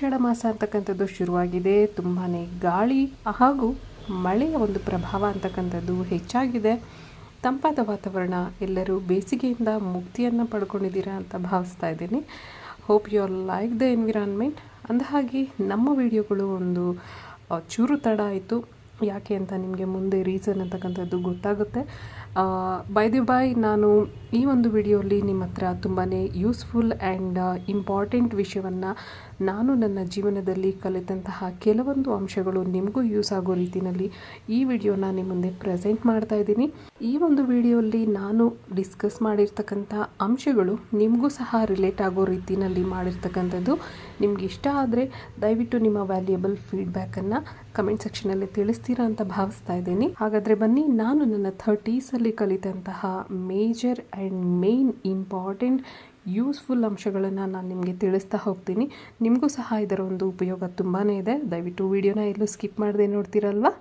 ಆಷಾಢ ಮಾಸ ಅಂತಕ್ಕಂಥದ್ದು ಶುರುವಾಗಿದೆ. ತುಂಬಾ ಗಾಳಿ ಹಾಗೂ ಮಳೆಯ ಒಂದು ಪ್ರಭಾವ ಅಂತಕ್ಕಂಥದ್ದು ಹೆಚ್ಚಾಗಿದೆ. ತಂಪಾದ ವಾತಾವರಣ, ಎಲ್ಲರೂ ಬೇಸಿಗೆಯಿಂದ ಮುಕ್ತಿಯನ್ನು ಪಡ್ಕೊಂಡಿದ್ದೀರಾ ಅಂತ ಭಾವಿಸ್ತಾ ಇದ್ದೀನಿ. Hope you are like the environment ಅಂದಹಾಗೆ, ನಮ್ಮ ವಿಡಿಯೋಗಳು ಒಂದು ಚೂರು ತಡ ಆಯಿತು. ಯಾಕೆ ಅಂತ ನಿಮಗೆ ಮುಂದೆ ರೀಸನ್ ಅಂತಕ್ಕಂಥದ್ದು ಗೊತ್ತಾಗುತ್ತೆ. ಬೈ ದಿ ಬೈ ನಾನು ಈ ಒಂದು ವಿಡಿಯೋಲಿ ನಿಮ್ಮ ಹತ್ರ ತುಂಬಾ ಯೂಸ್ಫುಲ್ ಆ್ಯಂಡ್ ಇಂಪಾರ್ಟೆಂಟ್ ವಿಷಯವನ್ನು ನಾನು ನನ್ನ ಜೀವನದಲ್ಲಿ ಕಲಿತಂತಹ ಕೆಲವೊಂದು ಅಂಶಗಳು ನಿಮಗೂ ಯೂಸ್ ಆಗೋ ರೀತಿಯಲ್ಲಿ ಈ ವಿಡಿಯೋನ ನಿಮ್ಮ ಮುಂದೆ ಪ್ರೆಸೆಂಟ್ ಮಾಡ್ತಾ ಇದ್ದೀನಿ. ಈ ಒಂದು ವಿಡಿಯೋಲಿ ನಾನು ಡಿಸ್ಕಸ್ ಮಾಡಿರ್ತಕ್ಕಂಥ ಅಂಶಗಳು ನಿಮಗೂ ಸಹ ರಿಲೇಟ್ ಆಗೋ ರೀತಿಯಲ್ಲಿ ಮಾಡಿರ್ತಕ್ಕಂಥದ್ದು. ನಿಮ್ಗೆ ಇಷ್ಟ ಆದರೆ ದಯವಿಟ್ಟು ನಿಮ್ಮ ವ್ಯಾಲ್ಯೂಯಬಲ್ ಫೀಡ್ಬ್ಯಾಕನ್ನು ಕಮೆಂಟ್ ಸೆಕ್ಷನಲ್ಲಿ ತಿಳಿಸ್ತೀರಾ ಅಂತ ಭಾವಿಸ್ತಾ ಇದ್ದೀನಿ. ಹಾಗಾದರೆ ಬನ್ನಿ, ನಾನು ನನ್ನ ಥರ್ಟೀಸಲ್ಲಿ ಕಲಿತಂತಹ major and main important useful ಅಂಶಗಳನ್ನು ನಾನು ನಿಮಗೆ ತಿಳಿಸ್ತಾ ಹೋಗ್ತೀನಿ. ನಿಮಗೂ ಸಹ ಇದರ ಒಂದು ಉಪಯೋಗ ತುಂಬಾ ಇದೆ. ದಯವಿಟ್ಟು ವೀಡಿಯೋನ ಎಲ್ಲೂ ಸ್ಕಿಪ್ ಮಾಡದೆ ನೋಡ್ತೀರಲ್ವಾ?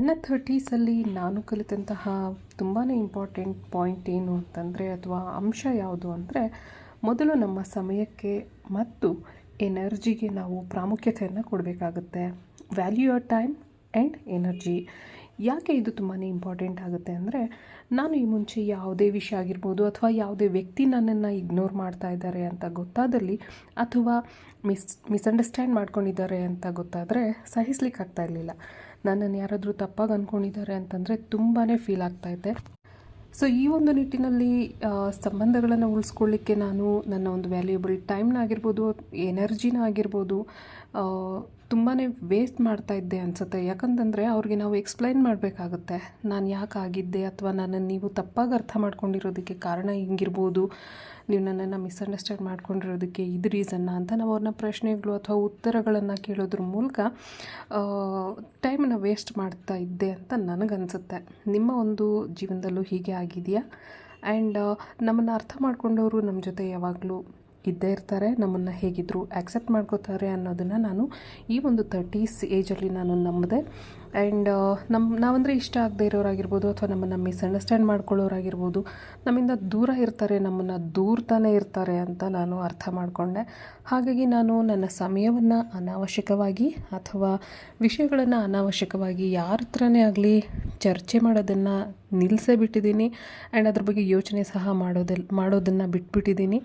ನನ್ನ ಥರ್ಟೀಸಲ್ಲಿ ನಾನು ಕಲಿತಂತಹ ತುಂಬಾ ಇಂಪಾರ್ಟೆಂಟ್ ಪಾಯಿಂಟ್ ಏನು ಅಂತಂದರೆ ಅಥವಾ ಅಂಶ ಯಾವುದು ಅಂದರೆ ಮೊದಲು ನಮ್ಮ ಸಮಯಕ್ಕೆ ಮತ್ತು ಎನರ್ಜಿಗೆ ನಾವು ಪ್ರಾಮುಖ್ಯತೆಯನ್ನು ಕೊಡಬೇಕಾಗುತ್ತೆ. Value our time and energy. ಯಾಕೆ ಇದು ತುಂಬಾ ಇಂಪಾರ್ಟೆಂಟ್ ಆಗುತ್ತೆ ಅಂದರೆ ನಾನು ಈ ಮುಂಚೆ ಯಾವುದೇ ವಿಷಯ ಆಗಿರ್ಬೋದು ಅಥವಾ ಯಾವುದೇ ವ್ಯಕ್ತಿ ನನ್ನನ್ನು ಇಗ್ನೋರ್ ಮಾಡ್ತಾ ಇದ್ದಾರೆ ಅಂತ ಗೊತ್ತಾದಲ್ಲಿ ಅಥವಾ ಮಿಸ್, ಮಿಸ್ಅಂಡರ್ಸ್ಟ್ಯಾಂಡ್ ಮಾಡ್ಕೊಂಡಿದ್ದಾರೆ ಅಂತ ಗೊತ್ತಾದರೆ ಸಹಿಸ್ಲಿಕ್ಕೆ ಆಗ್ತಾ ಇರಲಿಲ್ಲ. ನನ್ನನ್ನು ಯಾರಾದರೂ ತಪ್ಪಾಗಿ ಅಂದ್ಕೊಂಡಿದ್ದಾರೆ ಅಂತಂದರೆ ತುಂಬಾ ಫೀಲ್ ಆಗ್ತಾಯಿದ್ದೆ ಸೊ ಈ ಒಂದು ನಿಟ್ಟಿನಲ್ಲಿ ಸಂಬಂಧಗಳನ್ನು ಉಳಿಸ್ಕೊಳ್ಳಿಕ್ಕೆ ನಾನು ನನ್ನ ಒಂದು ವ್ಯಾಲ್ಯೂಯಬಲ್ ಟೈಮ್ನ ಆಗಿರ್ಬೋದು ಎನರ್ಜಿನ ಆಗಿರ್ಬೋದು ತುಂಬಾ ವೇಸ್ಟ್ ಮಾಡ್ತಾ ಇದ್ದೆ ಅನಿಸುತ್ತೆ. ಯಾಕಂತಂದರೆ ಅವ್ರಿಗೆ ನಾವು ಎಕ್ಸ್ಪ್ಲೈನ್ ಮಾಡಬೇಕಾಗುತ್ತೆ. ನಾನು ಯಾಕೆ ಆಗಿದ್ದೆ ಅಥವಾ ನನ್ನನ್ನು ನೀವು ತಪ್ಪಾಗಿ ಅರ್ಥ ಮಾಡ್ಕೊಂಡಿರೋದಕ್ಕೆ ಕಾರಣ ಹಿಂಗಿರ್ಬೋದು? ನೀವು ನನ್ನನ್ನು ಮಿಸ್ಅಂಡರ್ಸ್ಟ್ಯಾಂಡ್ ಮಾಡ್ಕೊಂಡಿರೋದಕ್ಕೆ ಇದು ರೀಸನ್ನ ಅಂತ ನಾವು ಅವ್ರನ್ನ ಪ್ರಶ್ನೆಗಳು ಅಥವಾ ಉತ್ತರಗಳನ್ನು ಕೇಳೋದ್ರ ಮೂಲಕ ಟೈಮನ್ನು ವೇಸ್ಟ್ ಮಾಡ್ತಾ ಇದ್ದೆ ಅಂತ ನನಗನ್ಸುತ್ತೆ. ನಿಮ್ಮ ಒಂದು ಜೀವನದಲ್ಲೂ ಹೀಗೆ ಆಗಿದೆಯಾ? ಆ್ಯಂಡ್ ನಮ್ಮನ್ನು ಅರ್ಥ ಮಾಡ್ಕೊಂಡವರು ನಮ್ಮ ಜೊತೆ ಯಾವಾಗಲೂ ಇದ್ದೇ ಇರ್ತಾರೆ, ನಮ್ಮನ್ನು ಹೇಗಿದ್ರು ಆ್ಯಕ್ಸೆಪ್ಟ್ ಮಾಡ್ಕೋತಾರೆ ಅನ್ನೋದನ್ನು ನಾನು ಈ ಒಂದು ತರ್ಟೀಸ್ ಏಜಲ್ಲಿ ನಾನು ನಂಬಿದೆ. ಆ್ಯಂಡ್ ನಮ್ಮ ನಾವಂದರೆ ಇಷ್ಟ ಆಗದೆ ಇರೋರಾಗಿರ್ಬೋದು ಅಥವಾ ನಮ್ಮನ್ನು ಮಿಸ್ಅಂಡರ್ಸ್ಟ್ಯಾಂಡ್ ಮಾಡ್ಕೊಳ್ಳೋರಾಗಿರ್ಬೋದು. ನಮ್ಮಿಂದ ದೂರ ಇರ್ತಾರೆ, ನಮ್ಮನ್ನು ದೂರ್ತಾನೆ ಇರ್ತಾರೆ ಅಂತ ನಾನು ಅರ್ಥ ಮಾಡಿಕೊಂಡೆ. ಹಾಗಾಗಿ ನಾನು ನನ್ನ ಸಮಯವನ್ನು ಅನಾವಶ್ಯಕವಾಗಿ ಅಥವಾ ವಿಷಯಗಳನ್ನು ಅನಾವಶ್ಯಕವಾಗಿ ಯಾರ ಹತ್ರನೇ ಆಗಲಿ ಚರ್ಚೆ ಮಾಡೋದನ್ನು ನಿಲ್ಲಿಸೇ ಬಿಟ್ಟಿದ್ದೀನಿ. ಆ್ಯಂಡ್ ಅದ್ರ ಬಗ್ಗೆ ಯೋಚನೆ ಸಹ ಮಾಡೋದಿಲ್ಲ ಮಾಡೋದನ್ನು ಬಿಟ್ಬಿಟ್ಟಿದ್ದೀನಿ.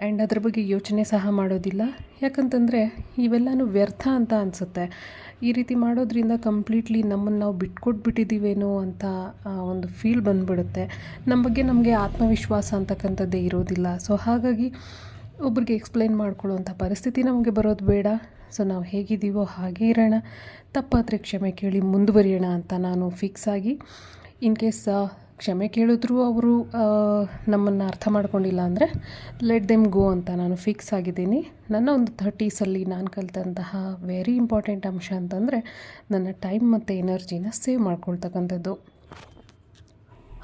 ಆ್ಯಂಡ್ ಅದ್ರ ಬಗ್ಗೆ ಯೋಚನೆ ಸಹ ಮಾಡೋದಿಲ್ಲ. ಯಾಕಂತಂದರೆ ಇವೆಲ್ಲನೂ ವ್ಯರ್ಥ ಅಂತ ಅನಿಸುತ್ತೆ. ಈ ರೀತಿ ಮಾಡೋದ್ರಿಂದ ಕಂಪ್ಲೀಟ್ಲಿ ನಮ್ಮನ್ನು ನಾವು ಬಿಟ್ಕೊಟ್ಬಿಟ್ಟಿದ್ದೀವೇನೋ ಅಂತ ಒಂದು ಫೀಲ್ ಬಂದ್ಬಿಡುತ್ತೆ. ನಮ್ಮ ಬಗ್ಗೆ ನಮಗೆ ಆತ್ಮವಿಶ್ವಾಸ ಅಂತಕ್ಕಂಥದ್ದೇ ಇರೋದಿಲ್ಲ. ಸೊ ಹಾಗಾಗಿ ಒಬ್ರಿಗೆ ಎಕ್ಸ್ಪ್ಲೈನ್ ಮಾಡ್ಕೊಳ್ಳುವಂಥ ಪರಿಸ್ಥಿತಿ ನಮಗೆ ಬರೋದು ಬೇಡ. ಸೊ ನಾವು ಹೇಗಿದ್ದೀವೋ ಹಾಗೇ ಇರೋಣ. ತಪ್ಪಾದರೆ ಕ್ಷಮೆ ಕೇಳಿ ಮುಂದುವರಿಯೋಣ ಅಂತ ನಾನು ಫಿಕ್ಸ್ ಆಗಿ ಇನ್ ಕೇಸ್ ಕ್ಷಮೆ ಕೇಳಿದ್ರು ಅವರು ನಮ್ಮನ್ನು ಅರ್ಥ ಮಾಡ್ಕೊಂಡಿಲ್ಲ ಅಂದರೆ ಲೆಟ್ ದೆಮ್ ಗೋ ಅಂತ ನಾನು ಫಿಕ್ಸ್ ಆಗಿದ್ದೀನಿ. ನನ್ನ ಒಂದು ಥರ್ಟೀಸಲ್ಲಿ ನಾನು ಕಲಿತಂತಹ ವೆರಿ ಇಂಪಾರ್ಟೆಂಟ್ ಅಂಶ ಅಂತಂದರೆ ನನ್ನ ಟೈಮ್ ಮತ್ತು ಎನರ್ಜಿನ ಸೇವ್ ಮಾಡ್ಕೊಳ್ತಕ್ಕಂಥದ್ದು.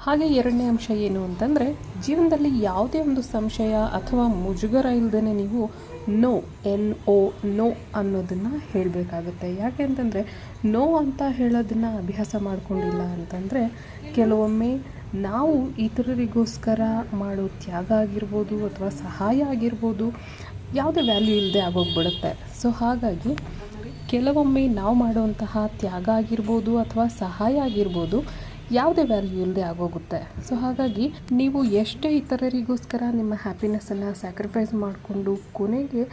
ಹಾಗೆ ಎರಡನೇ ಅಂಶ ಏನು ಅಂತಂದರೆ, ಜೀವನದಲ್ಲಿ ಯಾವುದೇ ಒಂದು ಸಂಶಯ ಅಥವಾ ಮುಜುಗರ ಇಲ್ಲದೇ ನೀವು ನೋ ಎನ್ ಓ ನೋ ಅನ್ನೋದನ್ನು ಹೇಳಬೇಕಾಗುತ್ತೆ. ಯಾಕೆ ಅಂತಂದರೆ, ನೋ ಅಂತ ಹೇಳೋದನ್ನು ಅಭ್ಯಾಸ ಮಾಡಿಕೊಂಡಿಲ್ಲ ಅಂತಂದರೆ, ಕೆಲವೊಮ್ಮೆ ನಾವು ಇತರರಿಗೋಸ್ಕರ ಮಾಡೋ ತ್ಯಾಗ ಆಗಿರ್ಬೋದು ಅಥವಾ ಸಹಾಯ ಆಗಿರ್ಬೋದು, ಯಾವುದೇ ವ್ಯಾಲ್ಯೂ ಇಲ್ಲದೆ ಆಗೋಗ್ಬಿಡುತ್ತೆ. ಸೊ, ಹಾಗಾಗಿ ಕೆಲವೊಮ್ಮೆ ನಾವು ಮಾಡುವಂತಹ ತ್ಯಾಗ ಆಗಿರ್ಬೋದು ಅಥವಾ ಸಹಾಯ ಆಗಿರ್ಬೋದು ಯಾವುದೇ ವ್ಯಾಲ್ಯೂ ಇಲ್ಲದೆ ಆಗೋಗುತ್ತೆ. ಸೊ ಹಾಗಾಗಿ ನೀವು ಎಷ್ಟೇ ಇತರರಿಗೋಸ್ಕರ ನಿಮ್ಮ ಹ್ಯಾಪಿನೆಸ್ಸನ್ನು ಸ್ಯಾಕ್ರಿಫೈಸ್ ಮಾಡಿಕೊಂಡು ಕೊನೆಗೆ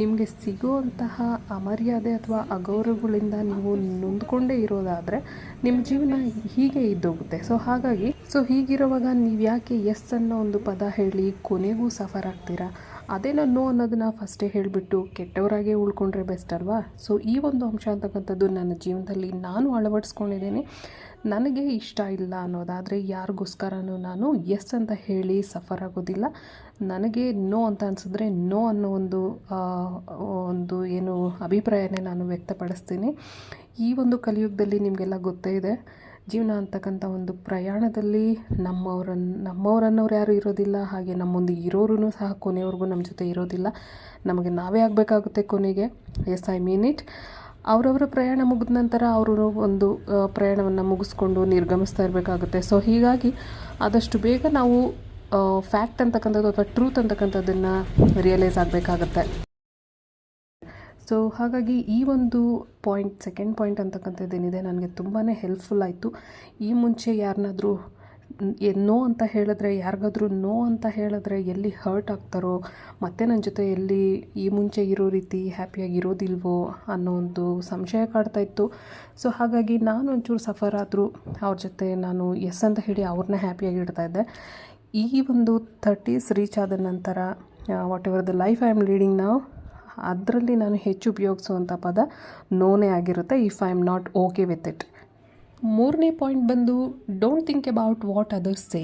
ನಿಮಗೆ ಸಿಗುವಂತಹ ಅಮರ್ಯಾದೆ ಅಥವಾ ಅಗೌರವಗಳಿಂದ ನೀವು ನೊಂದ್ಕೊಂಡೇ ಇರೋದಾದರೆ ನಿಮ್ಮ ಜೀವನ ಹೀಗೆ ಇದ್ದೋಗುತ್ತೆ. ಸೊ ಹಾಗಾಗಿ ಸೊ ಹೀಗಿರುವಾಗ ನೀವು ಯಾಕೆ ಎಸ್ ಅನ್ನೋ ಒಂದು ಪದ ಹೇಳಿ ಕೊನೆಗೂ ಸಫರ್ ಆಗ್ತೀರಾ? ಅದೇನೋ ನೋ ಅನ್ನೋದನ್ನ ಫಸ್ಟೇ ಹೇಳಿಬಿಟ್ಟು ಕೆಟ್ಟವರಾಗೇ ಉಳ್ಕೊಂಡ್ರೆ ಬೆಸ್ಟ್ ಅಲ್ವಾ? ಸೊ ಈ ಒಂದು ಅಂಶ ಅಂತಕ್ಕಂಥದ್ದು ನನ್ನ ಜೀವನದಲ್ಲಿ ನಾನು ಅಳವಡಿಸ್ಕೊಂಡಿದ್ದೀನಿ. ನನಗೆ ಇಷ್ಟ ಇಲ್ಲ ಅನ್ನೋದಾದರೆ ಯಾರಿಗೋಸ್ಕರನೂ ನಾನು ಎಸ್ ಅಂತ ಹೇಳಿ ಸಫರ್ ಆಗೋದಿಲ್ಲ. ನನಗೆ ನೋ ಅಂತ ಅನಿಸಿದ್ರೆ ನೋ ಅನ್ನೋ ಒಂದು ಒಂದು ಏನು ಅಭಿಪ್ರಾಯನೇ ನಾನು ವ್ಯಕ್ತಪಡಿಸ್ತೀನಿ. ಈ ಒಂದು ಕಲಿಯುಗದಲ್ಲಿ ನಿಮಗೆಲ್ಲ ಗೊತ್ತೇ ಇದೆ, ಜೀವನ ಅಂತಕ್ಕಂಥ ಒಂದು ಪ್ರಯಾಣದಲ್ಲಿ ನಮ್ಮವರನ್ನು ನಮ್ಮವರನ್ನೋರು ಯಾರೂ ಇರೋದಿಲ್ಲ, ಹಾಗೆ ನಮ್ಮೊಂದು ಮುಂದೆ ಇರೋರು ಸಹ ಕೊನೆಯವ್ರಿಗೂ ನಮ್ಮ ಜೊತೆ ಇರೋದಿಲ್ಲ. ನಮಗೆ ನಾವೇ ಆಗಬೇಕಾಗುತ್ತೆ ಕೊನೆಗೆ. ಎಸ್ ಐ ಮೀನ್ ಇಟ್ ಅವರವರ ಪ್ರಯಾಣ ಮುಗಿದ ನಂತರ ಅವರು ಒಂದು ಪ್ರಯಾಣವನ್ನು ಮುಗಿಸ್ಕೊಂಡು ನಿರ್ಗಮಿಸ್ತಾ ಇರಬೇಕಾಗುತ್ತೆ. ಸೊ ಹೀಗಾಗಿ ಆದಷ್ಟು ಬೇಗ ನಾವು ಫ್ಯಾಕ್ಟ್ ಅಂತಕ್ಕಂಥದ್ದು ಅಥವಾ ಟ್ರೂತ್ ಅಂತಕ್ಕಂಥದ್ದನ್ನು ರಿಯಲೈಸ್ ಆಗಬೇಕಾಗತ್ತೆ. ಸೊ ಹಾಗಾಗಿ ಈ ಒಂದು ಪಾಯಿಂಟ್ ಸೆಕೆಂಡ್ ಪಾಯಿಂಟ್ ಅಂತಕ್ಕಂಥದ್ದೇನಿದೆ ನನಗೆ ತುಂಬಾ ಹೆಲ್ಪ್ಫುಲ್ ಆಯಿತು. ಈ ಮುಂಚೆ ಯಾರನ್ನಾದ್ರೂ ನೋ ಅಂತ ಹೇಳಿದ್ರೆ, ಯಾರಿಗಾದ್ರೂ ನೋ ಅಂತ ಹೇಳಿದ್ರೆ ಎಲ್ಲಿ ಹರ್ಟ್ ಆಗ್ತಾರೋ, ಮತ್ತೆ ನನ್ನ ಜೊತೆ ಎಲ್ಲಿ ಈ ಮುಂಚೆ ಇರೋ ರೀತಿ ಹ್ಯಾಪಿಯಾಗಿರೋದಿಲ್ವೋ ಅನ್ನೋ ಒಂದು ಸಂಶಯ ಕಾಡ್ತಾ ಇತ್ತು. ಸೊ ಹಾಗಾಗಿ ನಾನು ಒಂಚೂರು ಸಫರ್ ಆದರೂ ಅವ್ರ ಜೊತೆ ನಾನು ಎಸ್ ಅಂತ ಹೇಳಿ ಅವ್ರನ್ನ ಹ್ಯಾಪಿಯಾಗಿ ಇಡ್ತಾ ಇದ್ದೆ. ಈ ಒಂದು ಥರ್ಟೀಸ್ ರೀಚ್ ಆದ ನಂತರ whatever the life I am leading ನಾವು ಅದರಲ್ಲಿ ನಾನು ಹೆಚ್ಚು ಉಪಯೋಗಿಸುವಂಥ ಪದ, ನೋನೇ ಆಗಿರುತ್ತೆ if I am not okay with it ಮೂರನೇ ಪಾಯಿಂಟ್ ಬಂದು don't think about what others say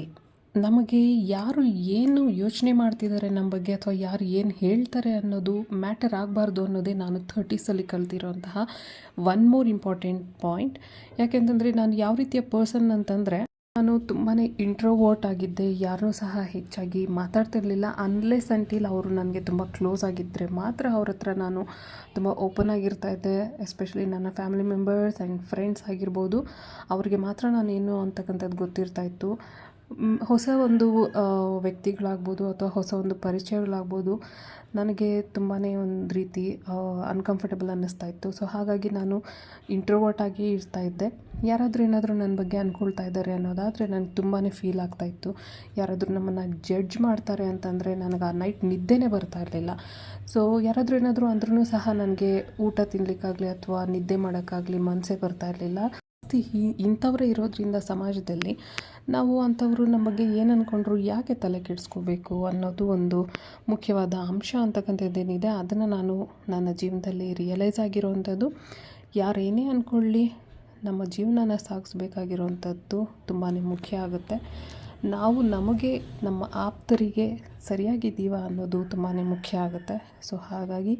ನಮಗೆ ಯಾರು ಏನು ಯೋಚನೆ ಮಾಡ್ತಿದ್ದಾರೆ ನಮ್ಮ ಬಗ್ಗೆ ಅಥವಾ ಯಾರು ಏನು ಹೇಳ್ತಾರೆ ಅನ್ನೋದು ಮ್ಯಾಟರ್ ಆಗಬಾರ್ದು ಅನ್ನೋದೇ ನಾನು ಥರ್ಟೀಸಲ್ಲಿ ಕಲ್ತಿರೋಂತಹ ಒನ್ ಮೋರ್ ಇಂಪಾರ್ಟೆಂಟ್ ಪಾಯಿಂಟ್ ಯಾಕೆಂತಂದರೆ ನಾನು ಯಾವ ರೀತಿಯ ಪರ್ಸನ್ ಅಂತಂದರೆ ನಾನು ತುಂಬಾ ಇಂಟ್ರೋವರ್ಟ್ ಆಗಿದ್ದೆ ಯಾರನ್ನೂ ಸಹ ಹೆಚ್ಚಾಗಿ ಮಾತಾಡ್ತಿರ್ಲಿಲ್ಲ ಅನ್ಲೆಸ್ ಅಂಟಿಲ್ ಅವರು ನನಗೆ ತುಂಬ ಕ್ಲೋಸ್ ಆಗಿದ್ದರೆ ಮಾತ್ರ ಅವ್ರ ಹತ್ರ ನಾನು ತುಂಬ ಓಪನ್ ಆಗಿರ್ತಾ ಇದ್ದೆ ಎಸ್ಪೆಷಲಿ ನನ್ನ ಫ್ಯಾಮಿಲಿ ಮೆಂಬರ್ಸ್ ಆ್ಯಂಡ್ ಫ್ರೆಂಡ್ಸ್ ಆಗಿರ್ಬೋದು. ಅವರಿಗೆ ಮಾತ್ರ ನಾನೇನು ಅಂತಕ್ಕಂಥದ್ದು ಗೊತ್ತಿರ್ತಾ ಇತ್ತು. ಹೊಸ ಒಂದು ವ್ಯಕ್ತಿಗಳಾಗ್ಬೋದು ಅಥವಾ ಹೊಸ ಒಂದು ಪರಿಚಯಗಳಾಗ್ಬೋದು, ನನಗೆ ತುಂಬಾ ಒಂದು ರೀತಿ ಅನ್ಕಂಫರ್ಟಬಲ್ ಅನ್ನಿಸ್ತಾ ಇತ್ತು. ಸೊ ಹಾಗಾಗಿ ನಾನು ಇಂಟ್ರೋವರ್ಟ್ ಆಗಿ ಇರ್ತಾ ಇದ್ದೆ. ಯಾರಾದರೂ ಏನಾದರೂ ನನ್ನ ಬಗ್ಗೆ ಅಂದ್ಕೊಳ್ತಾ ಇದ್ದಾರೆ ಅನ್ನೋದಾದರೆ ನನಗೆ ತುಂಬಾ ಫೀಲ್ ಆಗ್ತಾ ಇತ್ತು. ಯಾರಾದರೂ ನಮ್ಮನ್ನು ಜಡ್ಜ್ ಮಾಡ್ತಾರೆ ಅಂತಂದರೆ ನನಗೆ ಆ ನೈಟ್ ನಿದ್ದೆನೇ ಬರ್ತಾ ಇರಲಿಲ್ಲ. ಸೊ ಯಾರಾದರೂ ಏನಾದರೂ ಅಂದ್ರೂ ಸಹ ನನಗೆ ಊಟ ತಿನ್ನಲಿಕ್ಕಾಗಲಿ ಅಥವಾ ನಿದ್ದೆ ಮಾಡೋಕ್ಕಾಗಲಿ ಮನಸ್ಸೇ ಬರ್ತಾ ಇರಲಿಲ್ಲ. ಇಂಥವರೇ ಇರೋದ್ರಿಂದ ಸಮಾಜದಲ್ಲಿ ನಾವು ಅಂಥವರು ನಮ್ಮ ಬಗ್ಗೆ ಏನು ಅಂದ್ಕೊಂಡ್ರು ಯಾಕೆ ತಲೆ ಕೆಡಿಸ್ಕೋಬೇಕು ಅನ್ನೋದು ಒಂದು ಮುಖ್ಯವಾದ ಅಂಶ ಅಂತಕ್ಕಂಥದ್ದೇನಿದೆ, ಅದನ್ನು ನಾನು ನನ್ನ ಜೀವನದಲ್ಲಿ ರಿಯಲೈಸ್ ಆಗಿರೋವಂಥದ್ದು. ಯಾರೇನೇ ಅಂದ್ಕೊಳ್ಳಿ ನಮ್ಮ ಜೀವನನ ಸಾಗಿಸ್ಬೇಕಾಗಿರೋವಂಥದ್ದು ತುಂಬಾ ಮುಖ್ಯ ಆಗುತ್ತೆ. ನಾವು ನಮಗೆ, ನಮ್ಮ ಆಪ್ತರಿಗೆ ಸರಿಯಾಗಿದ್ದೀವ ಅನ್ನೋದು ತುಂಬಾ ಮುಖ್ಯ ಆಗುತ್ತೆ. ಸೊ ಹಾಗಾಗಿ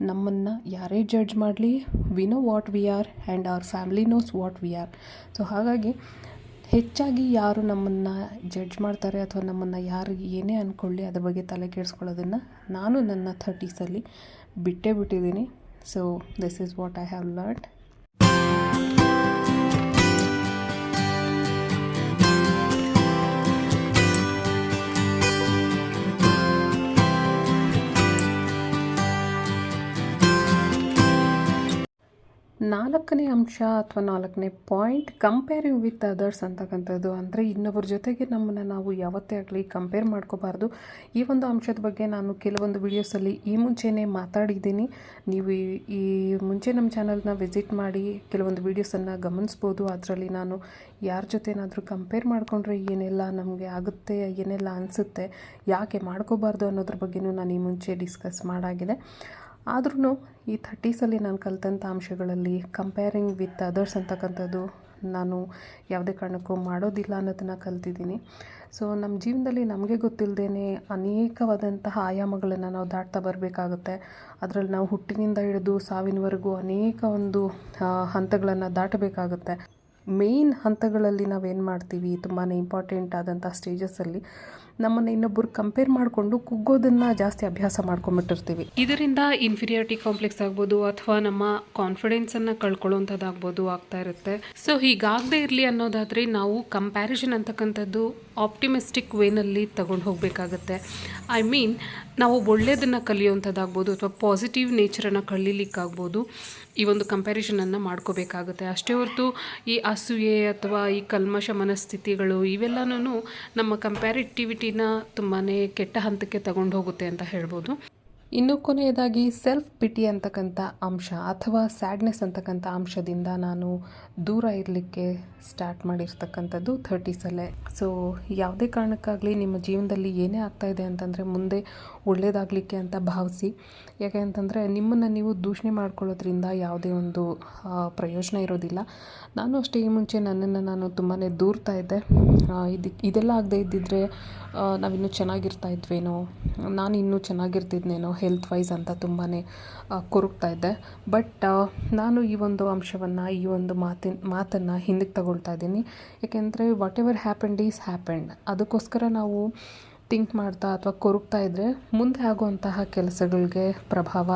ನಮ್ಮನ್ನು ಯಾರೇ ಜಡ್ಜ್ ಮಾಡಲಿ we know what we are and our family knows what we are so ಹಾಗಾಗಿ ಹೆಚ್ಚಾಗಿ ಯಾರು ನಮ್ಮನ್ನು ಜಡ್ಜ್ ಮಾಡ್ತಾರೆ ಅಥವಾ ನಮ್ಮನ್ನು ಯಾರು ಏನೇ ಅಂದ್ಕೊಳ್ಳಿ ಅದ್ರ ಬಗ್ಗೆ ತಲೆ ಕೆಡಿಸ್ಕೊಳ್ಳೋದನ್ನು ನಾನು ನನ್ನ ಥರ್ಟೀಸಲ್ಲಿ ಬಿಟ್ಟೇ ಬಿಟ್ಟಿದ್ದೀನಿ. So this is what I have learned ನಾಲ್ಕನೇ ಅಂಶ ಅಥವಾ ನಾಲ್ಕನೇ ಪಾಯಿಂಟ್ ಕಂಪೇರಿಂಗ್ ವಿತ್ ಅದರ್ಸ್ ಅಂತಕ್ಕಂಥದ್ದು. ಅಂದರೆ ಇನ್ನೊಬ್ಬರ ಜೊತೆಗೆ ನಮ್ಮನ್ನು ನಾವು ಯಾವತ್ತೇ ಆಗಲಿ ಕಂಪೇರ್ ಮಾಡ್ಕೋಬಾರ್ದು. ಈ ಒಂದು ಅಂಶದ ಬಗ್ಗೆ ನಾನು ಕೆಲವೊಂದು ವಿಡಿಯೋಸಲ್ಲಿ ಈ ಮುಂಚೆನೇ ಮಾತಾಡಿದ್ದೀನಿ. ನೀವು ಈ- ಮುಂಚೆ ನಮ್ಮ ಚಾನಲ್ನ ವಿಸಿಟ್ ಮಾಡಿ ಕೆಲವೊಂದು ವೀಡಿಯೋಸನ್ನು ಗಮನಿಸ್ಬೋದು. ಅದರಲ್ಲಿ ನಾನು ಯಾರ ಜೊತೆನಾದರೂ ಕಂಪೇರ್ ಮಾಡಿಕೊಂಡ್ರೆ ಏನೆಲ್ಲ ನಮಗೆ ಆಗುತ್ತೆ, ಏನೆಲ್ಲ ಅನಿಸುತ್ತೆ, ಯಾಕೆ ಮಾಡ್ಕೋಬಾರ್ದು ಅನ್ನೋದ್ರ ಬಗ್ಗೆಯೂ ನಾನು ಈ ಮುಂಚೆ ಡಿಸ್ಕಸ್ ಮಾಡಾಗಿದೆ. ಆದ್ರೂ ಈ ಥರ್ಟೀಸಲ್ಲಿ ನಾನು ಕಲಿತಂಥ ಅಂಶಗಳಲ್ಲಿ ಕಂಪೇರಿಂಗ್ ವಿತ್ ಅದರ್ಸ್ ಅಂತಕ್ಕಂಥದ್ದು ನಾನು ಯಾವುದೇ ಕಾರಣಕ್ಕೂ ಮಾಡೋದಿಲ್ಲ ಅನ್ನೋದನ್ನು ಕಲ್ತಿದ್ದೀನಿ. ಸೊ ನಮ್ಮ ಜೀವನದಲ್ಲಿ ನಮಗೆ ಗೊತ್ತಿಲ್ಲದೇ ಅನೇಕವಾದಂತಹ ಆಯಾಮಗಳನ್ನು ನಾವು ದಾಟ್ತಾ ಬರಬೇಕಾಗುತ್ತೆ. ಅದರಲ್ಲಿ ನಾವು ಹುಟ್ಟಿನಿಂದ ಹಿಡಿದು ಸಾವಿನವರೆಗೂ ಅನೇಕ ಒಂದು ಹಂತಗಳನ್ನು ದಾಟಬೇಕಾಗುತ್ತೆ. ಮೇಯ್ನ್ ಹಂತಗಳಲ್ಲಿ ನಾವೇನು ಮಾಡ್ತೀವಿ? ತುಂಬಾ ಇಂಪಾರ್ಟೆಂಟ್ ಆದಂಥ ಸ್ಟೇಜಸಲ್ಲಿ ನಮ್ಮನ್ನು ಇನ್ನೊಬ್ಬರು ಕಂಪೇರ್ ಮಾಡಿಕೊಂಡು ಕುಗ್ಗೋದನ್ನು ಜಾಸ್ತಿ ಅಭ್ಯಾಸ ಮಾಡ್ಕೊಂಡ್ಬಿಟ್ಟಿರ್ತೀವಿ ಇದರಿಂದ ಇನ್ಫೀರಿಯಾರಿಟಿ ಕಾಂಪ್ಲೆಕ್ಸ್ ಆಗ್ಬೋದು ಅಥವಾ ನಮ್ಮ ಕಾನ್ಫಿಡೆನ್ಸನ್ನು ಕಳ್ಕೊಳ್ಳೋಂಥದ್ದಾಗ್ಬೋದು ಆಗ್ತಾ ಇರುತ್ತೆ. ಸೊ ಹೀಗಾಗದೇ ಇರಲಿ ಅನ್ನೋದಾದರೆ ನಾವು ಕಂಪ್ಯಾರಿಸನ್ ಅಂತಕ್ಕಂಥದ್ದು ಆಪ್ಟಿಮಿಸ್ಟಿಕ್ ವೇನಲ್ಲಿ ತಗೊಂಡು ಹೋಗಬೇಕಾಗತ್ತೆ. ಐ ಮೀನ್ ನಾವು ಒಳ್ಳೆಯದನ್ನು ಕಲಿಯುವಂಥದ್ದಾಗ್ಬೋದು ಅಥವಾ ಪಾಸಿಟಿವ್ ನೇಚರನ್ನು ಕಲೀಲಿಕ್ಕಾಗ್ಬೋದು ಈ ಒಂದು ಕಂಪ್ಯಾರಿಷನನ್ನು ಮಾಡ್ಕೋಬೇಕಾಗುತ್ತೆ. ಅಷ್ಟೇ ಹೊರತು ಈ ಅಸೂಯೆ ಅಥವಾ ಈ ಕಲ್ಮಶ ಮನಸ್ಥಿತಿಗಳು ಇವೆಲ್ಲನೂ ನಮ್ಮ ಕಂಪ್ಯಾರಿಟಿವಿಟಿನ ತುಂಬಾ ಕೆಟ್ಟ ಹಂತಕ್ಕೆ ತಗೊಂಡು ಹೋಗುತ್ತೆ ಅಂತ ಹೇಳ್ಬೋದು. ಇನ್ನು ಕೊನೆಯದಾಗಿ ಸೆಲ್ಫ್ ಪಿಟಿ ಅಂತಕ್ಕಂಥ ಅಂಶ ಅಥವಾ ಸ್ಯಾಡ್ನೆಸ್ ಅಂತಕ್ಕಂಥ ಅಂಶದಿಂದ ನಾನು ದೂರ ಇರಲಿಕ್ಕೆ ಸ್ಟಾರ್ಟ್ ಮಾಡಿರ್ತಕ್ಕಂಥದ್ದು ಥರ್ಟೀಸಲ್ಲೇ ಸೊ ಯಾವುದೇ ಕಾರಣಕ್ಕಾಗಲಿ ನಿಮ್ಮ ಜೀವನದಲ್ಲಿ ಏನೇ ಆಗ್ತಾ ಇದೆ ಅಂತಂದರೆ ಮುಂದೆ ಒಳ್ಳೇದಾಗಲಿಕ್ಕೆ ಅಂತ ಭಾವಿಸಿ. ಯಾಕೆ ಅಂತಂದರೆ ನಿಮ್ಮನ್ನು ನೀವು ದೂಷಣೆ ಮಾಡ್ಕೊಳ್ಳೋದ್ರಿಂದ ಯಾವುದೇ ಒಂದು ಪ್ರಯೋಜನ ಇರೋದಿಲ್ಲ. ನಾನು ಅಷ್ಟೇ ಈ ಮುಂಚೆ ನನ್ನನ್ನು ನಾನು ತುಂಬಾ ದೂರ್ತಾ ಇದ್ದೆ. ಇದಕ್ಕೆ ಇದು ಇದೆಲ್ಲ ಆಗದೇ ಇದ್ದಿದ್ರೆ ಆ, ನಾವಿನ್ನೂ ಚೆನ್ನಾಗಿರ್ತಾ ಇದ್ವೇನೋ ನಾನು ಇನ್ನೂ ಚೆನ್ನಾಗಿರ್ತಿದ್ನೇನೋ ಹೆಲ್ತ್ ವೈಸ್ ಅಂತ ತುಂಬಾ ಕೊರಗ್ತಾ ಇದ್ದೆ. ಬಟ್ ನಾನು ಈ ಒಂದು ಅಂಶವನ್ನು ಈ ಒಂದು ಮಾತಿನ ಮಾತನ್ನು ಹಿಂದಕ್ಕೆ ತಗೊಳ್ತಾ ಇದ್ದೀನಿ. ಏಕೆಂದರೆ whatever happened is happened ಅದಕ್ಕೋಸ್ಕರ ನಾವು ಥಿಂಕ್ ಮಾಡ್ತಾ ಅಥವಾ ಕೊರಗ್ತಾ ಇದ್ದರೆ ಮುಂದೆ ಆಗುವಂತಹ ಕೆಲಸಗಳಿಗೆ ಪ್ರಭಾವ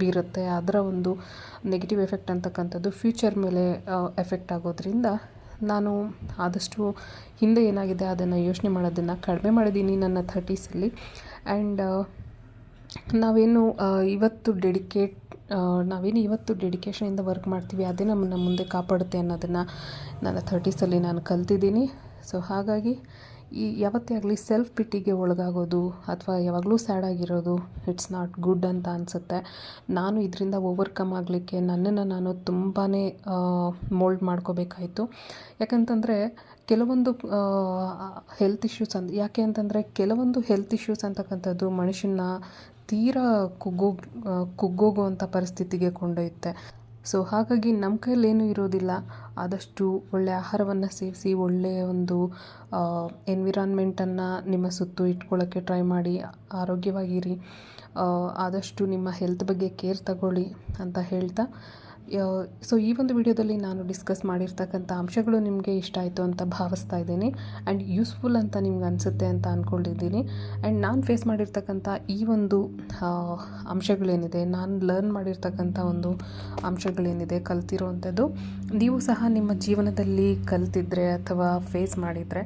ಬೀರುತ್ತೆ. ಅದರ ಒಂದು ನೆಗೆಟಿವ್ ಎಫೆಕ್ಟ್ ಅಂತಕ್ಕಂಥದ್ದು ಫ್ಯೂಚರ್ ಮೇಲೆ ಎಫೆಕ್ಟ್ ಆಗೋದ್ರಿಂದ ನಾನು ಆದಷ್ಟು ಹಿಂದೆ ಏನಾಗಿದೆ ಅದನ್ನು ಯೋಚನೆ ಮಾಡೋದನ್ನು ಕಡಿಮೆ ಮಾಡಿದ್ದೀನಿ ನನ್ನ ಥರ್ಟೀಸಲ್ಲಿ ಆ್ಯಂಡ್ ನಾವೇನು ಇವತ್ತು ಡೆಡಿಕೇಟ್ ನಾವೇನು ಇವತ್ತು ಡೆಡಿಕೇಶನಿಂದ ವರ್ಕ್ ಮಾಡ್ತೀವಿ, ಅದೇ ನಮ್ಮನ್ನು ಮುಂದೆ ಕಾಪಾಡುತ್ತೆ ಅನ್ನೋದನ್ನು ನನ್ನ ಥರ್ಟೀಸಲ್ಲಿ ನಾನು ಕಲ್ತಿದ್ದೀನಿ. ಸೊ ಹಾಗಾಗಿ ಈ ಯಾವತ್ತೇ ಆಗಲಿ ಸೆಲ್ಫ್ ಪಿಟಿಗೆ ಒಳಗಾಗೋದು ಅಥವಾ ಯಾವಾಗಲೂ ಸ್ಯಾಡ್ ಆಗಿರೋದು ಇಟ್ಸ್ ನಾಟ್ ಗುಡ್ ಅಂತ ಅನಿಸುತ್ತೆ. ನಾನು ಇದರಿಂದ ಓವರ್ಕಮ್ ಆಗಲಿಕ್ಕೆ ನನ್ನನ್ನು ನಾನು ತುಂಬಾ ಮೋಲ್ಡ್ ಮಾಡ್ಕೋಬೇಕಾಯಿತು. ಯಾಕಂತಂದರೆ ಕೆಲವೊಂದು ಹೆಲ್ತ್ ಇಶ್ಯೂಸ್ ಅಂತ, ಯಾಕೆ ಅಂತಂದರೆ ಕೆಲವೊಂದು ಹೆಲ್ತ್ ಇಶ್ಯೂಸ್ ಅಂತಕ್ಕಂಥದ್ದು ಮನುಷ್ಯನ ತೀರಾ ಕುಗ್ಗೋ ಕುಗ್ಗೋಗುವಂಥ ಪರಿಸ್ಥಿತಿಗೆ ಕೊಂಡೊಯ್ಯುತ್ತೆ. ಸೊ, ಹಾಗಾಗಿ ನಮ್ಮ ಕೈಲೇನೂ ಇರೋದಿಲ್ಲ. ಆದಷ್ಟು ಒಳ್ಳೆಯ ಆಹಾರವನ್ನು ಸೇವಿಸಿ ಒಳ್ಳೆಯ ಒಂದು ಎನ್ವಿರಾನ್ಮೆಂಟನ್ನು ನಿಮ್ಮ ಸುತ್ತು ಇಟ್ಕೊಳ್ಳೋಕ್ಕೆ ಟ್ರೈ ಮಾಡಿ, ಆರೋಗ್ಯವಾಗಿರಿ. ಆದಷ್ಟು ನಿಮ್ಮ ಹೆಲ್ತ್ ಬಗ್ಗೆ ಕೇರ್ ತಗೊಳ್ಳಿ ಅಂತ ಹೇಳ್ತಾ ಸೊ ಈ ಒಂದು ವಿಡಿಯೋದಲ್ಲಿ ನಾನು ಡಿಸ್ಕಸ್ ಮಾಡಿರ್ತಕ್ಕಂಥ ಅಂಶಗಳು ನಿಮಗೆ ಇಷ್ಟ ಆಯಿತು ಅಂತ ಭಾವಿಸ್ತಾ ಇದ್ದೀನಿ. ಆ್ಯಂಡ್ ಯೂಸ್ಫುಲ್ ಅಂತ ನಿಮ್ಗೆ ಅನಿಸುತ್ತೆ ಅಂತ ಅಂದ್ಕೊಂಡಿದ್ದೀನಿ ಆ್ಯಂಡ್ ನಾನು ಫೇಸ್ ಮಾಡಿರ್ತಕ್ಕಂಥ ಈ ಒಂದು ಅಂಶಗಳೇನಿದೆ, ನಾನು ಲರ್ನ್ ಮಾಡಿರ್ತಕ್ಕಂಥ ಒಂದು ಅಂಶಗಳೇನಿದೆ ಕಲ್ತಿರೋವಂಥದ್ದು ನೀವು ಸಹ ನಿಮ್ಮ ಜೀವನದಲ್ಲಿ ಕಲ್ತಿದ್ರೆ ಅಥವಾ ಫೇಸ್ ಮಾಡಿದರೆ,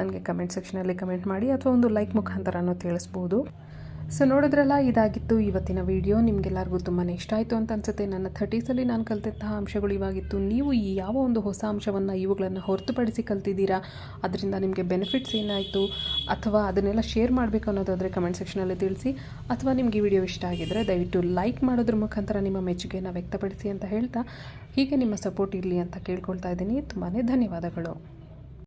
ನನಗೆ ಕಮೆಂಟ್ ಸೆಕ್ಷನಲ್ಲಿ ಕಮೆಂಟ್ ಮಾಡಿ, ಅಥವಾ ಒಂದು ಲೈಕ್ ಮುಖಾಂತರನೂ ತಿಳಿಸ್ಬೋದು. ಸೊ ನೋಡಿದ್ರಲ್ಲ, ಇದಾಗಿತ್ತು ಇವತ್ತಿನ ವಿಡಿಯೋ ನಿಮಗೆಲ್ಲರಿಗೂ ತುಂಬಾ ಇಷ್ಟ ಆಯಿತು ಅಂತ ಅನಿಸುತ್ತೆ. ನನ್ನ ಥರ್ಟೀಸಲ್ಲಿ ನಾನು ಕಲಿತಂತಹ ಅಂಶಗಳು ಇವಾಗಿತ್ತು. ನೀವು ಈ ಯಾವ ಒಂದು ಹೊಸ ಅಂಶವನ್ನು ಇವುಗಳನ್ನು ಹೊರತುಪಡಿಸಿ ಕಲ್ತಿದ್ದೀರಾ? ಅದರಿಂದ ನಿಮಗೆ ಬೆನಿಫಿಟ್ಸ್ ಏನಾಯಿತು? ಅಥವಾ ಅದನ್ನೆಲ್ಲ ಶೇರ್ ಮಾಡಬೇಕು ಅನ್ನೋದಾದರೆ ಕಮೆಂಟ್ ಸೆಕ್ಷನಲ್ಲಿ ತಿಳಿಸಿ. ಅಥವಾ ನಿಮಗೆ ವಿಡಿಯೋ ಇಷ್ಟ ಆಗಿದ್ದರೆ ದಯವಿಟ್ಟು ಲೈಕ್ ಮಾಡೋದ್ರ ಮುಖಾಂತರ ನಿಮ್ಮ ಮೆಚ್ಚುಗೆಯನ್ನು ವ್ಯಕ್ತಪಡಿಸಿ ಅಂತ ಹೇಳ್ತಾ. ಹೀಗೆ ನಿಮ್ಮ ಸಪೋರ್ಟ್ ಇರಲಿ ಅಂತ ಕೇಳ್ಕೊಳ್ತಾ ಇದ್ದೀನಿ. ತುಂಬಾ ಧನ್ಯವಾದಗಳು.